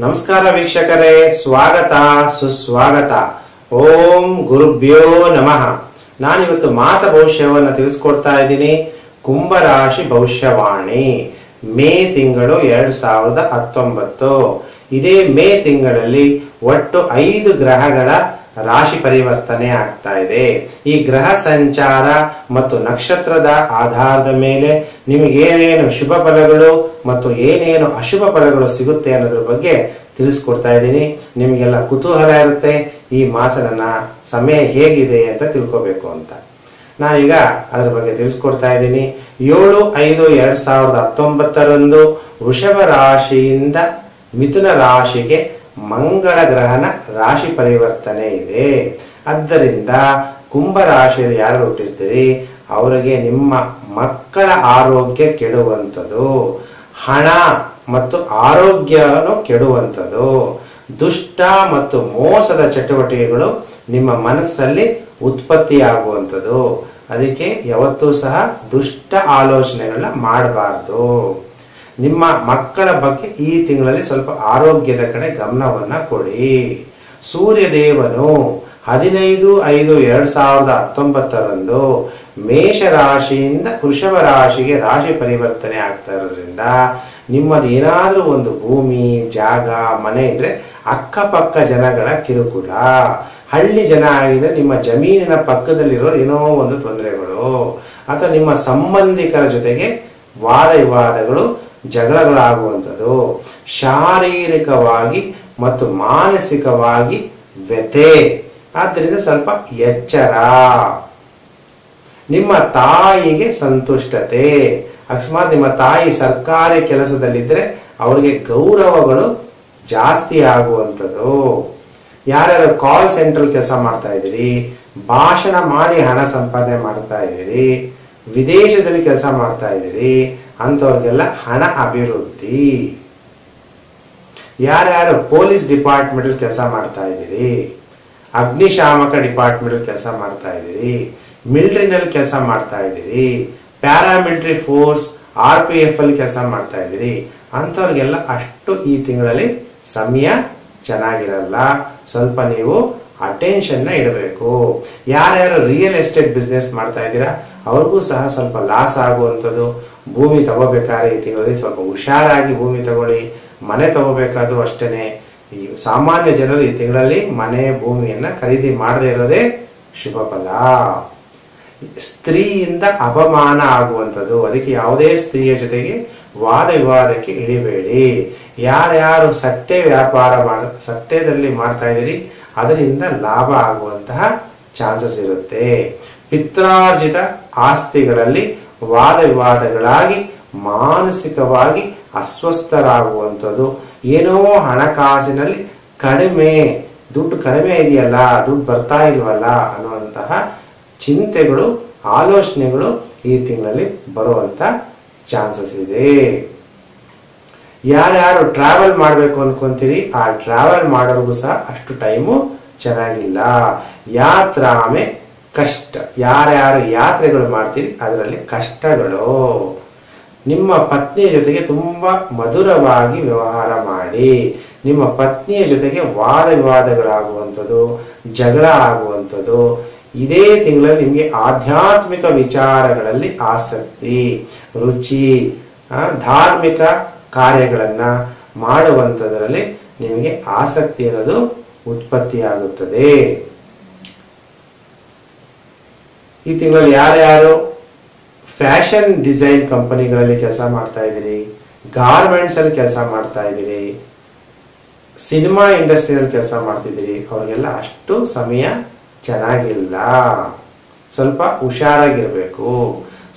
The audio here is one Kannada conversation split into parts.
ನಮಸ್ಕಾರ ವೀಕ್ಷಕರೇ, ಸ್ವಾಗತ, ಸುಸ್ವಾಗತ. ಓಂ ಗುರುಭ್ಯೋ ನಮಃ. ನಾನಿವತ್ತು ಮಾಸ ಭವಿಷ್ಯವನ್ನು ತಿಳಿಸ್ಕೊಡ್ತಾ ಇದ್ದೀನಿ. ಕುಂಭರಾಶಿ ಭವಿಷ್ಯವಾಣಿ. ಮೇ ತಿಂಗಳು ಎರಡು ಸಾವಿರದ ಹತ್ತೊಂಬತ್ತು. ಇದೇ ಮೇ ತಿಂಗಳಲ್ಲಿ ಒಟ್ಟು ಐದು ಗ್ರಹಗಳ ರಾಶಿ ಪರಿವರ್ತನೆ ಆಗ್ತಾ ಇದೆ. ಈ ಗ್ರಹ ಸಂಚಾರ ಮತ್ತು ನಕ್ಷತ್ರದ ಆಧಾರದ ಮೇಲೆ ನಿಮಗೆ ಏನೇನು ಶುಭ ಫಲಗಳು ಮತ್ತು ಏನೇನು ಅಶುಭ ಫಲಗಳು ಸಿಗುತ್ತೆ ಅನ್ನೋದ್ರ ಬಗ್ಗೆ ತಿಳಿಸ್ಕೊಡ್ತಾ ಇದ್ದೀನಿ. ನಿಮಗೆಲ್ಲ ಕುತೂಹಲ ಇರುತ್ತೆ. ಈ ಮಾಸನ ಸಮಯ ಹೇಗಿದೆ ಅಂತ ತಿಳ್ಕೊಬೇಕು ಅಂತ. ನಾನೀಗ ಅದ್ರ ಬಗ್ಗೆ ತಿಳಿಸ್ಕೊಡ್ತಾ ಇದ್ದೀನಿ. ಏಳು ಐದು ಎರಡ್ ಸಾವಿರದ ಹತ್ತೊಂಬತ್ತರಂದು ವೃಷಭ ರಾಶಿಯಿಂದ ಮಿಥುನ ರಾಶಿಗೆ ಮಂಗಳ ಗ್ರಹನ ರಾಶಿ ಪರಿವರ್ತನೆ ಇದೆ. ಆದ್ದರಿಂದ ಕುಂಭ ರಾಶಿಯಲ್ಲಿ ಯಾರು ಹುಟ್ಟಿರ್ತೀರಿ? ಅವರಿಗೆ ನಿಮ್ಮ ಮಕ್ಕಳ ಆರೋಗ್ಯ ಕೆಡುವಂಥದ್ದು, ಹಣ ಮತ್ತು ಆರೋಗ್ಯನು ಕೆಡುವಂಥದ್ದು, ದುಷ್ಟ ಮತ್ತು ಮೋಸದ ಚಟುವಟಿಕೆಗಳು ನಿಮ್ಮ ಮನಸ್ಸಲ್ಲಿ ಉತ್ಪತ್ತಿಯಾಗುವಂಥದ್ದು. ಅದಕ್ಕೆ ಯಾವತ್ತೂ ಸಹ ದುಷ್ಟ ಆಲೋಚನೆಗಳನ್ನ ಮಾಡಬಾರ್ದು. ನಿಮ್ಮ ಮಕ್ಕಳ ಬಗ್ಗೆ ಈ ತಿಂಗಳಲ್ಲಿ ಸ್ವಲ್ಪ ಆರೋಗ್ಯದ ಕಡೆ ಗಮನವನ್ನ ಕೊಡಿ. ಸೂರ್ಯದೇವನು ಹದಿನೈದು ಐದು ಎರಡ್ ಸಾವಿರದ ಹತ್ತೊಂಬತ್ತರಂದು ಮೇಷ ರಾಶಿಯಿಂದ ವೃಷಭ ರಾಶಿಗೆ ರಾಶಿ ಪರಿವರ್ತನೆ ಆಗ್ತಾ ಇರೋದ್ರಿಂದ ನಿಮ್ಮದು ಏನಾದರೂ ಒಂದು ಭೂಮಿ, ಜಾಗ, ಮನೆ ಇದ್ರೆ ಅಕ್ಕಪಕ್ಕ ಜನಗಳ ಕಿರುಕುಳ. ಹಳ್ಳಿ ಜನ ಆಗಿದ್ರೆ ನಿಮ್ಮ ಜಮೀನಿನ ಪಕ್ಕದಲ್ಲಿರೋ ಏನೋ ಒಂದು ತೊಂದರೆಗಳು. ಅಥವಾ ನಿಮ್ಮ ಸಂಬಂಧಿಕರ ಜೊತೆಗೆ ವಾದ ವಿವಾದಗಳು ಜಗಳಗಳಾಗುವಂಥದ್ದು, ಶಾರೀರಿಕವಾಗಿ ಮತ್ತು ಮಾನಸಿಕವಾಗಿ ವ್ಯಥೆ. ಆದ್ದರಿಂದ ಸ್ವಲ್ಪ ಎಚ್ಚರ. ನಿಮ್ಮ ತಾಯಿಗೆ ಸಂತುಷ್ಟತೆ. ಅಕಸ್ಮಾತ್ ನಿಮ್ಮ ತಾಯಿ ಸರ್ಕಾರಿ ಕೆಲಸದಲ್ಲಿದ್ದರೆ ಅವರಿಗೆ ಗೌರವಗಳು ಜಾಸ್ತಿ ಆಗುವಂಥದ್ದು. ಯಾರ್ಯಾರು ಕಾಲ್ ಸೆಂಟ್ರಲ್ ಕೆಲಸ ಮಾಡ್ತಾ ಇದ್ದೀರಿ, ಭಾಷಣ ಮಾಡಿ ಹಣ ಸಂಪಾದನೆ ಮಾಡ್ತಾ ಇದ್ದೀರಿ, ವಿದೇಶದಲ್ಲಿ ಕೆಲಸ ಮಾಡ್ತಾ ಇದ್ದೀರಿ ಅಂಥವ್ರಿಗೆಲ್ಲ ಹಣ ಅಭಿವೃದ್ಧಿ. ಯಾರ್ಯಾರು ಪೊಲೀಸ್ ಡಿಪಾರ್ಟ್ಮೆಂಟ್ ಕೆಲಸ ಮಾಡ್ತಾ ಇದ್ದೀರಿ? ಅಗ್ನಿಶಾಮಕ ಡಿಪಾರ್ಟ್ಮೆಂಟ್ ಕೆಲಸ ಮಾಡ್ತಾ ಇದ್ದೀರಿ? ಮಿಲಿಟರಿನಲ್ಲಿ ಕೆಲಸ ಮಾಡ್ತಾ ಇದ್ದೀರಿ? Paramilitary force, R P F ಅಲ್ಲಿ ಕೆಲಸ ಮಾಡ್ತಾ ಇದ್ದೀರಿ? ಅಂಥವ್ರಿಗೆಲ್ಲ ಅಷ್ಟು ಈ ತಿಂಗಳಲ್ಲಿ ಸಮಯ ಚೆನ್ನಾಗಿರಲ್ಲ. ಸ್ವಲ್ಪ ನೀವು ಅಟೆನ್ಷನ್ನ ಇಡಬೇಕು. ಯಾರ್ಯಾರು ರಿಯಲ್ ಎಸ್ಟೇಟ್ ಬಿಸ್ನೆಸ್ ಮಾಡ್ತಾ ಇದ್ದೀರಾ, ಅವ್ರಿಗೂ ಸಹ ಸ್ವಲ್ಪ ಲಾಸ್ ಆಗುವಂಥದ್ದು. ಭೂಮಿ ತಗೋಬೇಕಾದ್ರೆ ಈ ತಿಂಗಳಲ್ಲಿ ಸ್ವಲ್ಪ ಹುಷಾರಾಗಿ ಭೂಮಿ ತಗೊಳ್ಳಿ. ಮನೆ ತಗೋಬೇಕಾದ್ರೂ ಅಷ್ಟೇ ಸಾಮಾನ್ಯ ಜನರು ಈ ತಿಂಗಳಲ್ಲಿ ಮನೆ, ಭೂಮಿಯನ್ನ ಖರೀದಿ ಮಾಡದೇ ಇರೋದೇ ಶುಭ ಫಲ. ಸ್ತ್ರೀಯಿಂದ ಅಪಮಾನ ಆಗುವಂಥದ್ದು. ಅದಕ್ಕೆ ಯಾವುದೇ ಸ್ತ್ರೀಯ ಜೊತೆಗೆ ವಾದ ವಿವಾದಕ್ಕೆ ಇಳಿಬೇಡಿ. ಯಾರ್ಯಾರು ಸಟ್ಟೆ ವ್ಯಾಪಾರ ಮಾಡ, ಸಟ್ಟೆದಲ್ಲಿ ಮಾಡ್ತಾ ಇದ್ದೀರಿ ಅದರಿಂದ ಲಾಭ ಆಗುವಂತಹ ಚಾನ್ಸಸ್ ಇರುತ್ತೆ. ಪಿತ್ರಾರ್ಜಿತ ಆಸ್ತಿಗಳಲ್ಲಿ ವಾದ ವಿವಾದಗಳಾಗಿ, ಮಾನಸಿಕವಾಗಿ ಅಸ್ವಸ್ಥರಾಗುವಂಥದ್ದು. ಏನೋ ಹಣಕಾಸಿನಲ್ಲಿ ಕಡಿಮೆ, ದುಡ್ಡು ಕಡಿಮೆ ಇದೆಯಲ್ಲ, ದುಡ್ಡು ಬರ್ತಾ ಇಲ್ವಲ್ಲ ಅನ್ನುವಂತಹ ಚಿಂತೆಗಳು, ಆಲೋಚನೆಗಳು ಈ ತಿಂಗಳಲ್ಲಿ ಬರುವಂತ ಚಾನ್ಸಸ್ ಇದೆ. ಯಾರ್ಯಾರು ಟ್ರಾವೆಲ್ ಮಾಡಬೇಕು ಅನ್ಕೊಂತೀರಿ, ಆ ಟ್ರಾವೆಲ್ ಮಾಡೋರ್ಗೂ ಸಹ ಅಷ್ಟು ಟೈಮು ಚೆನ್ನಾಗಿಲ್ಲ. ಯಾತ್ರಾಮೆ ಕಷ್ಟ. ಯಾರ್ಯಾರು ಯಾತ್ರೆಗಳು ಮಾಡ್ತೀರಿ, ಅದರಲ್ಲಿ ಕಷ್ಟಗಳು. ನಿಮ್ಮ ಪತ್ನಿಯ ಜೊತೆಗೆ ತುಂಬಾ ಮಧುರವಾಗಿ ವ್ಯವಹಾರ ಮಾಡಿ. ನಿಮ್ಮ ಪತ್ನಿಯ ಜೊತೆಗೆ ವಾದ ವಿವಾದಗಳಾಗುವಂಥದ್ದು, ಜಗಳ ಆಗುವಂಥದ್ದು. ಇದೇ ತಿಂಗಳಲ್ಲಿ ನಿಮಗೆ ಆಧ್ಯಾತ್ಮಿಕ ವಿಚಾರಗಳಲ್ಲಿ ಆಸಕ್ತಿ, ರುಚಿ ಧಾರ್ಮಿಕ ಕಾರ್ಯಗಳನ್ನ ಮಾಡುವಂಥದ್ರಲ್ಲಿ ನಿಮಗೆ ಆಸಕ್ತಿ ಅನ್ನೋದು ಉತ್ಪತ್ತಿಯಾಗುತ್ತದೆ. ಈ ತಿಂಗಳಲ್ಲಿ ಯಾರ್ಯಾರು ಫ್ಯಾಷನ್ ಡಿಸೈನ್ ಕಂಪನಿಗಳಲ್ಲಿ ಕೆಲಸ ಮಾಡ್ತಾ ಇದ್ದೀರಿ, ಗಾರ್ಮೆಂಟ್ಸ್ ಅಲ್ಲಿ ಕೆಲಸ ಮಾಡ್ತಾ ಇದ್ದೀರಿ, ಸಿನಿಮಾ ಇಂಡಸ್ಟ್ರಿಯಲ್ಲಿ ಕೆಲಸ ಮಾಡ್ತಿದ್ದೀರಿ, ಅವರಿಗೆಲ್ಲ ಅಷ್ಟು ಸಮಯ ಚೆನ್ನಾಗಿಲ್ಲ. ಸ್ವಲ್ಪ ಹುಷಾರಾಗಿರಬೇಕು.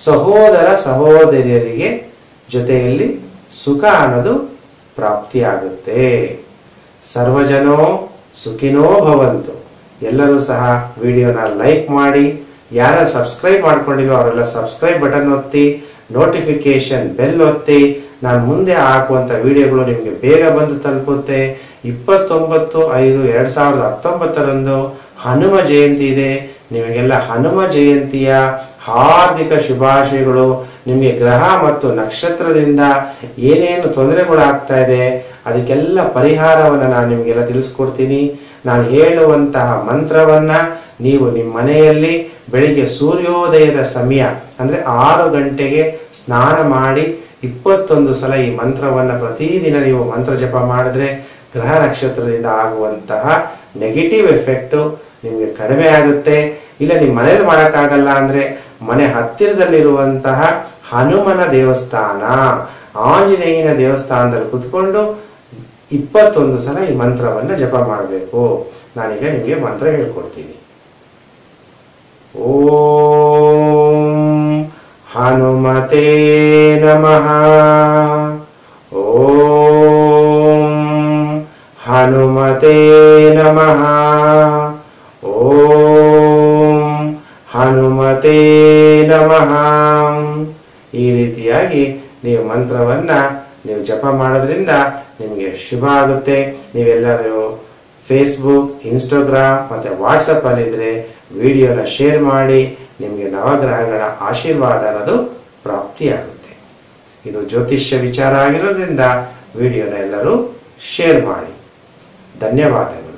ಸಹೋದರ ಸಹೋದರಿಯರಿಗೆ ಜೊತೆಯಲ್ಲಿ ಸುಖ ಅನ್ನೋದು ಪ್ರಾಪ್ತಿಯಾಗುತ್ತೆ. ಸರ್ವಜನೋ ಸುಖಿನೋ ಭವಂತು. ಎಲ್ಲರೂ ಸಹ ವಿಡಿಯೋನ ಲೈಕ್ ಮಾಡಿ, ಯಾರ ಸಬ್ಸ್ಕ್ರೈಬ್ ಮಾಡ್ಕೊಂಡಿರೋ ಅವರೆಲ್ಲ ಸಬ್ಸ್ಕ್ರೈಬ್ ಬಟನ್ ಒತ್ತಿ ನೋಟಿಫಿಕೇಶನ್ ಬೆಲ್ ಒತ್ತಿ, ನಾನು ಮುಂದೆ ಹಾಕುವಂತ ವಿಡಿಯೋಗಳು ನಿಮಗೆ ಬೇಗ ಬಂದು ತಲುಪುತ್ತೆ. ಇಪ್ಪತ್ತೊಂಬತ್ತು ಐದು ಎರಡು ಸಾವಿರದ ಹತ್ತೊಂಬತ್ತರಂದು ಹನುಮ ಜಯಂತಿ ಇದೆ. ನಿಮಗೆಲ್ಲ ಹನುಮ ಜಯಂತಿಯ ಹಾರ್ದಿಕ ಶುಭಾಶಯಗಳು. ನಿಮಗೆ ಗ್ರಹ ಮತ್ತು ನಕ್ಷತ್ರದಿಂದ ಏನೇನು ತೊಂದರೆಗಳು ಆಗ್ತಾ ಇದೆ, ಅದಕ್ಕೆಲ್ಲ ಪರಿಹಾರವನ್ನು ನಾನು ನಿಮಗೆಲ್ಲ ತಿಳಿಸ್ಕೊಡ್ತೀನಿ. ನಾನು ಹೇಳುವಂತಹ ಮಂತ್ರವನ್ನ ನೀವು ನಿಮ್ಮ ಮನೆಯಲ್ಲಿ ಬೆಳಿಗ್ಗೆ ಸೂರ್ಯೋದಯದ ಸಮಯ, ಅಂದ್ರೆ ಆರು ಗಂಟೆಗೆ ಸ್ನಾನ ಮಾಡಿ ಇಪ್ಪತ್ತೊಂದು ಸಲ ಈ ಮಂತ್ರವನ್ನ ಪ್ರತಿದಿನ ನೀವು ಮಂತ್ರ ಜಪ ಮಾಡಿದ್ರೆ ಗ್ರಹ ನಕ್ಷತ್ರದಿಂದ ಆಗುವಂತಹ ನೆಗೆಟಿವ್ ಎಫೆಕ್ಟು ನಿಮಗೆ ಕಡಿಮೆ ಆಗುತ್ತೆ. ಇಲ್ಲ ನಿಮ್ಮ ಮನೇಲಿ ಮಾಡೋಕ್ಕಾಗಲ್ಲ ಅಂದ್ರೆ ಮನೆ ಹತ್ತಿರದಲ್ಲಿರುವಂತಹ ಹನುಮನ ದೇವಸ್ಥಾನ. ಆಂಜನೇಯನ ದೇವಸ್ಥಾನದಲ್ಲಿ ಕುತ್ಕೊಂಡು ಇಪ್ಪತ್ತೊಂದು ಸಲ ಈ ಮಂತ್ರವನ್ನ ಜಪ ಮಾಡಬೇಕು. ನಾನೀಗ ನಿಮಗೆ ಮಂತ್ರ ಹೇಳ್ಕೊಡ್ತೀನಿ. ಓಂ ಹನುಮತೇ ನಮಃ. ಓಂ ಹನುಮತೇ ನಮಃ. ಓಂ ಹನುಮತೆ ನಮಃ. ಈ ರೀತಿಯಾಗಿ ನೀವು ಮಂತ್ರವನ್ನ ನೀವು ಜಪ ಮಾಡೋದ್ರಿಂದ ನಿಮಗೆ ಶುಭ ಆಗುತ್ತೆ. ನೀವೆಲ್ಲರೂ ಫೇಸ್ಬುಕ್ ಇನ್ಸ್ಟಾಗ್ರಾಮ್ ಮತ್ತೆ ವಾಟ್ಸಪ್ ಅಲ್ಲಿ ಇದ್ರೆ ವಿಡಿಯೋನ ಶೇರ್ ಮಾಡಿ ನಿಮಗೆ ನವಗ್ರಹಗಳ ಆಶೀರ್ವಾದ ಅನ್ನೋದು ಪ್ರಾಪ್ತಿಯಾಗುತ್ತೆ. ಇದು ಜ್ಯೋತಿಷ್ಯ ವಿಚಾರ ಆಗಿರೋದ್ರಿಂದ ವಿಡಿಯೋನ ಎಲ್ಲರೂ ಶೇರ್ ಮಾಡಿ. ಧನ್ಯವಾದಗಳು.